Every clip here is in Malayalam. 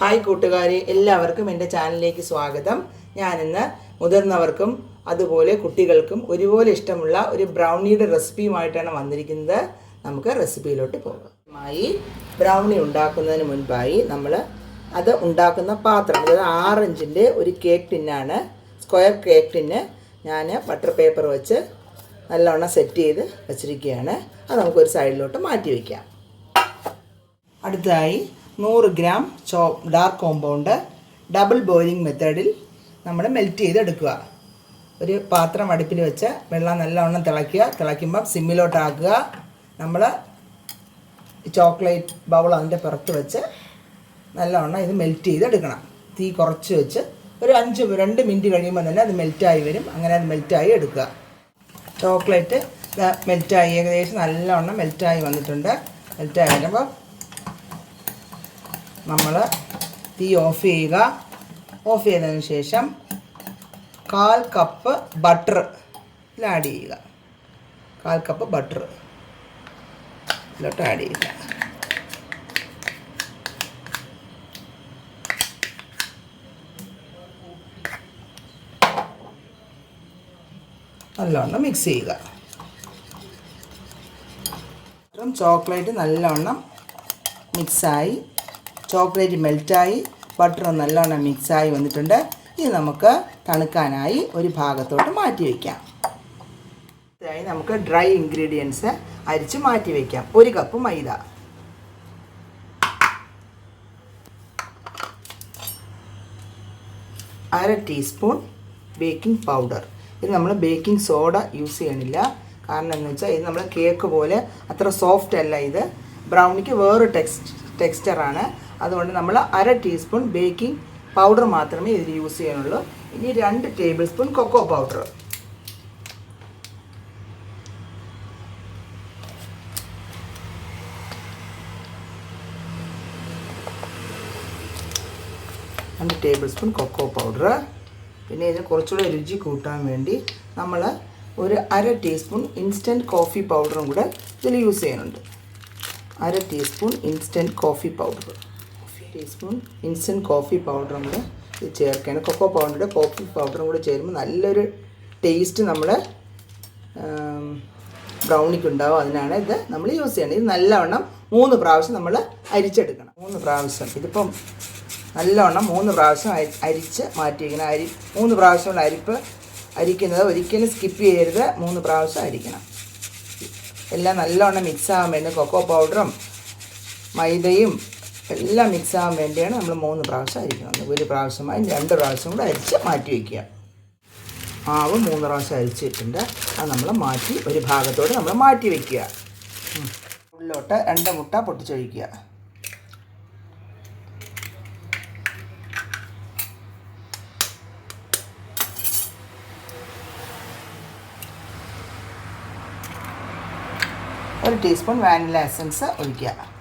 ഹായ് കൂട്ടുകാരെ എല്ലാവർക്കും എന്റെ ചാനലിലേക്ക് സ്വാഗതം. ഞാനിന്ന് മുതിർന്നവർക്കും അതുപോലെ കുട്ടികൾക്കും ഒരുപോലെ ഇഷ്ടമുള്ള ഒരു ബ്രൗണിയുടെ റെസിപ്പിയുമായിട്ടാണ് വന്നിരിക്കുന്നത്. നമുക്ക് റെസിപ്പിയിലോട്ട് പോകാം. ആയി ബ്രൗണി ഉണ്ടാക്കുന്നതിന് മുൻപായി നമ്മൾ അത് ഉണ്ടാക്കുന്ന പാത്രം അതായത് ആറഞ്ചിന്റെ ഒരു കേക്ക് ടിന്നാണ് സ്ക്വയർ കേക്ക് ടിന്ന് ഞാൻ ബട്ടർ പേപ്പർ വെച്ച് നല്ലവണ്ണം സെറ്റ് ചെയ്ത് വെച്ചിരിക്കുകയാണ്. അത് നമുക്കൊരു സൈഡിലോട്ട് മാറ്റി വയ്ക്കാം അടുത്തതായി നൂറ് ഗ്രാം ചോ ഡാർക്ക് കോമ്പൗണ്ട് ഡബിൾ ബോയിലിംഗ് മെത്തേഡിൽ നമ്മൾ മെൽറ്റ് ചെയ്തെടുക്കുക. ഒരു പാത്രം അടുപ്പിൽ വെച്ച് വെള്ളം നല്ലവണ്ണം തിളയ്ക്കുക. തിളയ്ക്കുമ്പം സിമ്മിലോട്ടാക്കുക. നമ്മൾ ചോക്ലേറ്റ് ബൗൾ അതിന്റെ പുറത്ത് വെച്ച് നല്ലവണ്ണം ഇത് മെൽറ്റ് ചെയ്തെടുക്കണം. തീ കുറച്ച് വെച്ച് ഒരു അഞ്ച് രണ്ട് മിനിറ്റ് കഴിയുമ്പോൾ തന്നെ അത് മെൽറ്റായി വരും. അങ്ങനെ അത് മെൽറ്റായി എടുക്കുക. ചോക്ലേറ്റ് മെൽറ്റായി ഏകദേശം നല്ലവണ്ണം മെൽറ്റായി വന്നിട്ടുണ്ട്. മെൽറ്റായി വരുമ്പോൾ നമ്മൾ തീ ഓഫ് ചെയ്യുക. ഓഫ് ചെയ്തതിന് ശേഷം കാൽ കപ്പ് ബട്ടർ ആഡ് ചെയ്യുക. കാൽ കപ്പ് ബട്ടർ ഇതിലോട്ട് ആഡ് ചെയ്യുക. നല്ലവണ്ണം മിക്സ് ചെയ്യുക. ചോക്ലേറ്റ് നല്ലവണ്ണം മിക്സായി ചോക്ലേറ്റ് മെൽറ്റായി ബട്ടർ നല്ലോണം മിക്സായി വന്നിട്ടുണ്ട്. ഇത് നമുക്ക് തണുക്കാനായി ഒരു ഭാഗത്തോട്ട് മാറ്റി വയ്ക്കാം ഇതായി നമുക്ക് ഡ്രൈ ഇൻഗ്രീഡിയൻസ് അരിച്ച് മാറ്റി വയ്ക്കാം ഒരു കപ്പ് മൈദ. അര ടീസ്പൂൺ ബേക്കിംഗ് പൗഡർ. ഇത് നമ്മൾ ബേക്കിംഗ് സോഡ യൂസ് ചെയ്യണില്ല. കാരണം എന്ന് വെച്ചാൽ ഇത് നമ്മൾ കേക്ക് പോലെ അത്ര സോഫ്റ്റ് അല്ല ഇത്. ബ്രൗണിക്ക് വേറൊരു ടെക്സ്റ്റ് ടെക്സ്ചറാണ്. അതുകൊണ്ട് നമ്മൾ അര ടീസ്പൂൺ ബേക്കിംഗ് പൗഡർ മാത്രമേ ഇതിൽ യൂസ് ചെയ്യാനുള്ളൂ. ഇനി രണ്ട് ടേബിൾ സ്പൂൺ കൊക്കോ പൗഡർ രണ്ട് ടേബിൾ സ്പൂൺ കൊക്കോ പൗഡർ പിന്നെ ഇതിന് കുറച്ചുകൂടെ രുചി കൂട്ടാൻ വേണ്ടി നമ്മൾ ഒരു അര ടീസ്പൂൺ ഇൻസ്റ്റന്റ് കോഫി പൗഡറും കൂടെ ഇതിൽ യൂസ് ചെയ്യുന്നുണ്ട് അര teaspoon instant coffee powder teaspoon instant coffee പൗഡറും കൂടെ ഇത് ചേർക്കുകയാണ്. കൊക്കോ പൗഡറുടെ കോഫി പൗഡറും കൂടെ ചേരുമ്പോൾ നല്ലൊരു ടേസ്റ്റ് നമ്മൾ ബ്രൗണിക്ക് ഉണ്ടാവും. അതിനാണ് ഇത് നമ്മൾ യൂസ് ചെയ്യണം ഇത് നല്ലവണ്ണം മൂന്ന് പ്രാവശ്യം നമ്മൾ അരിച്ചെടുക്കണം. മൂന്ന് പ്രാവശ്യം. ഇതിപ്പം നല്ലവണ്ണം മൂന്ന് പ്രാവശ്യം അരി അരിച്ച് മാറ്റി വയ്ക്കണം അരി മൂന്ന് പ്രാവശ്യമുള്ള അരിപ്പ് അരിക്കുന്നത് ഒരിക്കലും സ്കിപ്പ് ചെയ്യരുത്. മൂന്ന് പ്രാവശ്യം അരിക്കണം. എല്ലാം നല്ലവണ്ണം മിക്സ് ആകാൻ വേണ്ടി കൊക്കോ പൗഡറും മൈദയും എല്ലാം മിക്സ് വേണ്ടിയാണ് നമ്മൾ മൂന്ന് പ്രാവശ്യം അരിക്കുന്നത് ഒരു പ്രാവശ്യമായി രണ്ട് പ്രാവശ്യം കൂടെ അരിച്ച് മാറ്റി വയ്ക്കുക മാവ് മൂന്ന് പ്രാവശ്യം അരിച്ചിട്ടുണ്ട്. അത് നമ്മൾ മാറ്റി ഒരു ഭാഗത്തോട് നമ്മൾ മാറ്റി വയ്ക്കുക ഉള്ളിലോട്ട് രണ്ട് മുട്ട പൊട്ടിച്ചൊഴിക്കുക. ഒരു ടീസ്പൂൺ വാനില എസൻസ് ഒഴിക്കുക.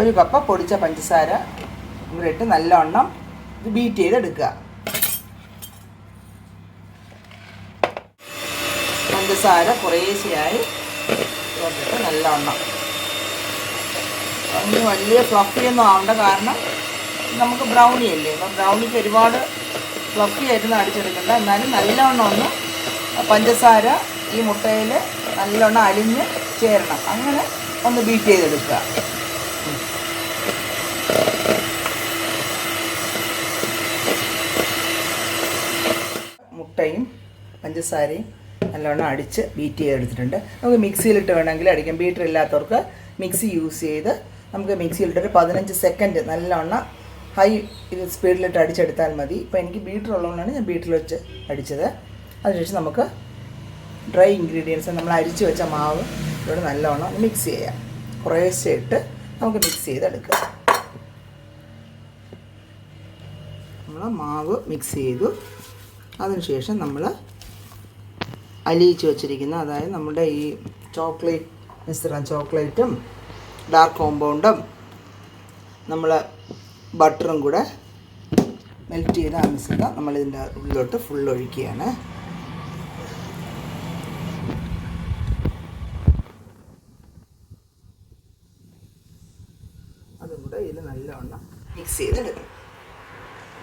ഒരു കപ്പ് പൊടിച്ച പഞ്ചസാര ഇട്ട് നല്ലവണ്ണം ഇത് ബീറ്റ് ചെയ്തെടുക്കുക. പഞ്ചസാര കുറേശ്ശെയായി ചേർത്തിട്ട് നല്ലവണ്ണം. അതിന് വലിയ ഫ്ലഫിയൊന്നും ആവേണ്ട കാരണം നമുക്ക് ബ്രൗണി അല്ലേ? അപ്പം ബ്രൗണിക്ക് ഒരുപാട് ഫ്ലഫി ആയിട്ടൊന്നും അടിച്ചെടുക്കണ്ട. എന്നാലും നല്ലവണ്ണം ഒന്ന് പഞ്ചസാര ഈ മുട്ടയിൽ നല്ലവണ്ണം അലിഞ്ഞ് ചേരണം. അങ്ങനെ ഒന്ന് ബീറ്റ് ചെയ്തെടുക്കുക. മുട്ടയും പഞ്ചസാരയും നല്ലോണം അടിച്ച് ബീറ്റ് ചെയ്തെടുത്തിട്ടുണ്ട് നമുക്ക് മിക്സിയിലിട്ട് വേണമെങ്കിൽ അടിക്കാം. ബീറ്റർ ഇല്ലാത്തവർക്ക് മിക്സി യൂസ് ചെയ്ത് നമുക്ക് മിക്സിയിലിട്ട് ഒരു പതിനഞ്ച് സെക്കൻഡ് നല്ലോണം ഹൈ സ്പീഡിലിട്ട് അടിച്ചെടുത്താൽ മതി. ഇപ്പോൾ എനിക്ക് ബീറ്റർ ഉള്ളതുകൊണ്ടാണ് ഞാൻ ബീറ്ററിൽ വെച്ച് അടിച്ചത്. അതിനുശേഷം നമുക്ക് ഡ്രൈ ഇൻഗ്രീഡിയൻസ് നമ്മൾ അരിച്ച് വെച്ച മാവ് ഇവിടെ നല്ലോണം മിക്സ് ചെയ്യാം. കുറേശ്ശെ ഇട്ട് നമുക്ക് മിക്സ് ചെയ്തെടുക്കാം. നമ്മൾ മാവ് മിക്സ് ചെയ്തു. അതിനുശേഷം നമ്മൾ അലിയിച്ച് വെച്ചിരിക്കുന്ന അതായത് നമ്മുടെ ഈ ചോക്ലേറ്റ് മിശ്രം ചോക്ലേറ്റും ഡാർക്ക് കോമ്പൗണ്ടും നമ്മൾ ബട്ടറും കൂടെ മെൽറ്റ് ചെയ്ത ആ മിശ്രിതം നമ്മളിതിന്റെ ഉള്ളിലോട്ട് ഫുൾ ഒഴിക്കുകയാണ്. അതും കൂടെ ഇതിൽ നല്ലവണ്ണം മിക്സ് ചെയ്തെടുക്കണം.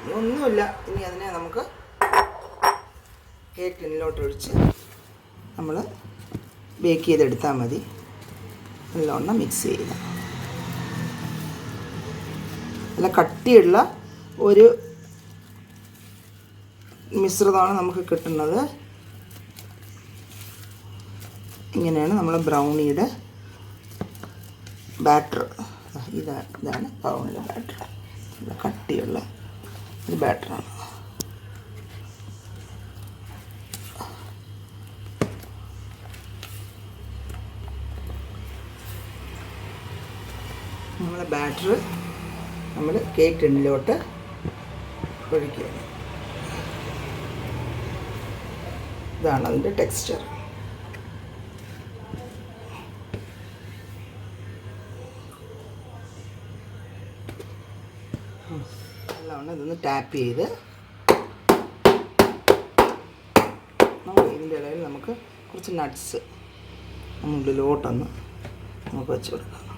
ഇനി ഒന്നുമില്ല. ഇനി അതിനെ നമുക്ക് കേക്ക് ടിന്നിലോട്ട് ഒഴിച്ച് നമ്മൾ ബേക്ക് ചെയ്തെടുത്താൽ മതി. നല്ലവണ്ണം മിക്സ് ചെയ്യുക. നല്ല കട്ടിയുള്ള ഒരു മിശ്രിതമാണ് നമുക്ക് കിട്ടുന്നത്. ഇങ്ങനെയാണ് നമ്മൾ ബ്രൗണിയുടെ ബാറ്റർ. ഇതാ ഇതാണ് ബ്രൗണിയുടെ ബാറ്റർ. കട്ടിയുള്ള ഒരു ബാറ്ററാണ്. നമ്മളെ ബാറ്റർ നമ്മൾ കേക്ക് ടിന്നിലോട്ട് ഒഴിക്കുകയാണ്. ഇതാണ് അതിന്റെ ടെക്സ്ചർ. നല്ലവണ്ണം ഇതൊന്ന് ടാപ്പ് ചെയ്ത് ഇതിന്റെ ഇടയിൽ നമുക്ക് കുറച്ച് നട്ട്സ് നമ്മളിലോട്ടൊന്ന് നമുക്ക് വെച്ച് കൊടുക്കാം.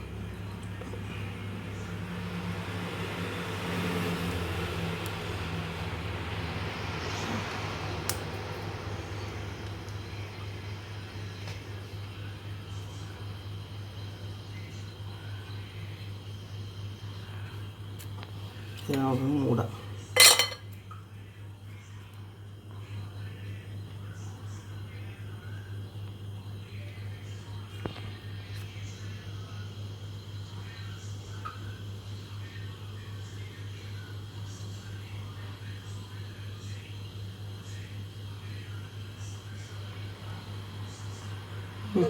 ഇതിനകം മൂടാം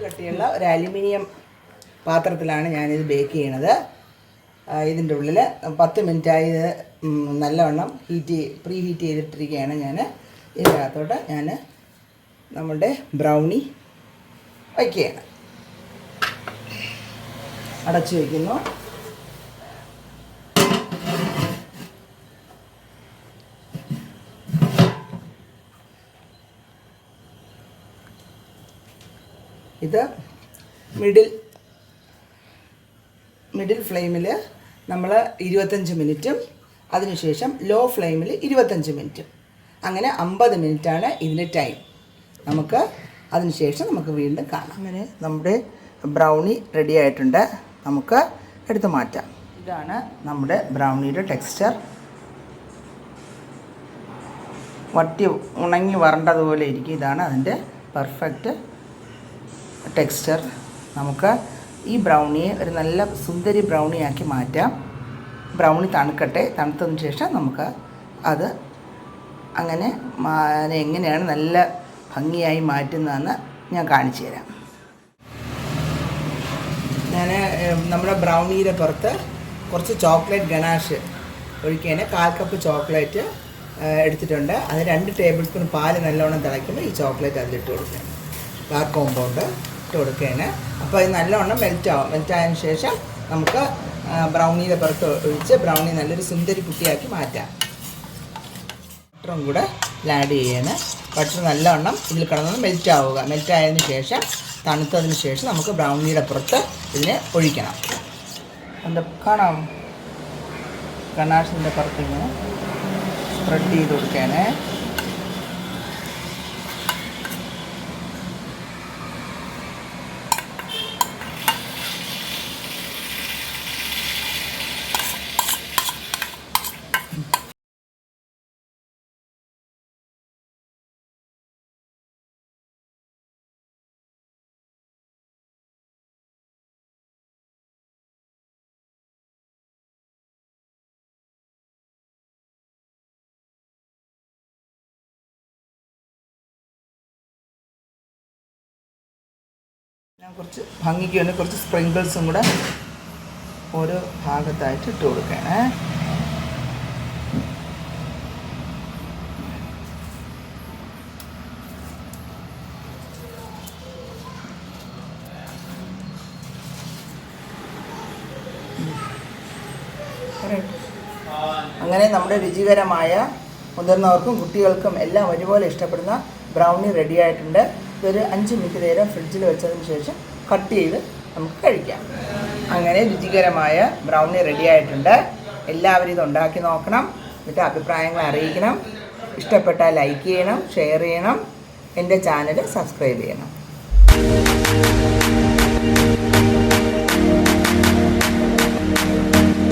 കട്ടിയുള്ള ഒരു അലുമിനിയം പാത്രത്തിലാണ് ഞാനിത് ബേക്ക് ചെയ്യണത്. ഇതിന്റെ ഉള്ളിൽ പത്ത് മിനിറ്റായി നല്ലവണ്ണം ഹീറ്റ് പ്രീ ഹീറ്റ് ചെയ്തിട്ടിരിക്കുകയാണ് ഞാൻ ഇതിനകത്തോട്ട് ഞാൻ നമ്മുടെ ബ്രൗണി വയ്ക്കുകയാണ്. അടച്ചു വയ്ക്കുന്നു. ഇത് മിഡിൽ മിഡിൽ ഫ്ലെയിമിൽ നമ്മൾ ഇരുപത്തഞ്ച് മിനിറ്റും അതിനുശേഷം ലോ ഫ്ലെയിമിൽ ഇരുപത്തഞ്ച് മിനിറ്റും. അങ്ങനെ അമ്പത് മിനിറ്റാണ് ഇതിന് ടൈം നമുക്ക് അതിനുശേഷം നമുക്ക് വീണ്ടും കാണാം. അങ്ങനെ നമ്മുടെ ബ്രൗണി റെഡി ആയിട്ടുണ്ട്. നമുക്ക് എടുത്തു മാറ്റാം. ഇതാണ് നമ്മുടെ ബ്രൗണിയുടെ ടെക്സ്ചർ വട്ടി ഉണങ്ങി വരണ്ടതുപോലെ ഇരിക്കും. ഇതാണ് അതിന്റെ പെർഫെക്റ്റ് ടെക്സ്ചർ നമുക്ക് ഈ ബ്രൗണിയെ ഒരു നല്ല സുന്ദരി ബ്രൗണിയാക്കി മാറ്റാം. ബ്രൗണി തണുക്കട്ടെ. തണുത്തതിന് ശേഷം നമുക്ക് അത് അങ്ങനെ എങ്ങനെയാണ് നല്ല ഭംഗിയായി മാറ്റുന്നതെന്ന് ഞാൻ കാണിച്ചു തരാം. ഞാൻ നമ്മുടെ ബ്രൗണിയുടെ പുറത്ത് കുറച്ച് ചോക്ലേറ്റ് ഗണാഷ് ഒഴിക്കുകയാണ് കാൽ കപ്പ് ചോക്ലേറ്റ് എടുത്തിട്ടുണ്ട്. അത് രണ്ട് ടേബിൾ സ്പൂൺ പാൽ നല്ലോണം തിളയ്ക്കുമ്പോൾ ഈ ചോക്ലേറ്റ് അതിലിട്ട് കൊടുക്കുക ഡാർക്ക് കോമ്പൗണ്ട് ഇട്ട് കൊടുക്കുകയാണ്. അപ്പോൾ ഇത് നല്ലവണ്ണം മെൽറ്റ് ആവും. മെൽറ്റ് ആയതിനു ശേഷം നമുക്ക് ബ്രൗണിയുടെ പുറത്ത് ഒഴിച്ച് ബ്രൗണി നല്ലൊരു സുന്ദരി കുട്ടിയാക്കി മാറ്റാം. ബട്ടറും കൂടെ ആഡ് ചെയ്യാണ്. ബട്ടർ നല്ലവണ്ണം ഇതിൽ കിടന്നൊന്ന് മെൽറ്റ് ആവുക. മെൽറ്റ് ആയതിനു ശേഷം തണുത്തതിന് ശേഷം നമുക്ക് ബ്രൗണിയുടെ പുറത്ത് ഇതിനെ ഒഴിക്കണം. എന്താ കാണാം. ഗണാഷിന്റെ പുറത്ത് ഇങ്ങനെ സ്പ്രെഡ് ചെയ്ത് കൊടുക്കുകയാണ്. ഞാൻ കുറച്ച് ഭംഗിക്ക് വേണ്ടി കുറച്ച് സ്പ്രിങ്കിൾസും കൂടെ ഓരോ ഭാഗത്തായിട്ട് ഇട്ട് കൊടുക്കണേ. അങ്ങനെ നമ്മുടെ രുചികരമായ മുതിർന്നവർക്കും കുട്ടികൾക്കും എല്ലാം ഒരുപോലെ ഇഷ്ടപ്പെടുന്ന ബ്രൗണി റെഡി ആയിട്ടുണ്ട്. ഇതൊരു അഞ്ച് മിനിറ്റ് നേരം ഫ്രിഡ്ജിൽ വെച്ചതിന് ശേഷം കട്ട് ചെയ്ത് നമുക്ക് കഴിക്കാം. അങ്ങനെ രുചികരമായ ബ്രൗണി റെഡി ആയിട്ടുണ്ട്. എല്ലാവരും ഇത് ഉണ്ടാക്കി നോക്കണം. എന്നിട്ട് അഭിപ്രായങ്ങൾ അറിയിക്കണം. ഇഷ്ടപ്പെട്ടാൽ ലൈക്ക് ചെയ്യണം ഷെയർ ചെയ്യണം. എന്റെ ചാനൽ സബ്സ്ക്രൈബ് ചെയ്യണം.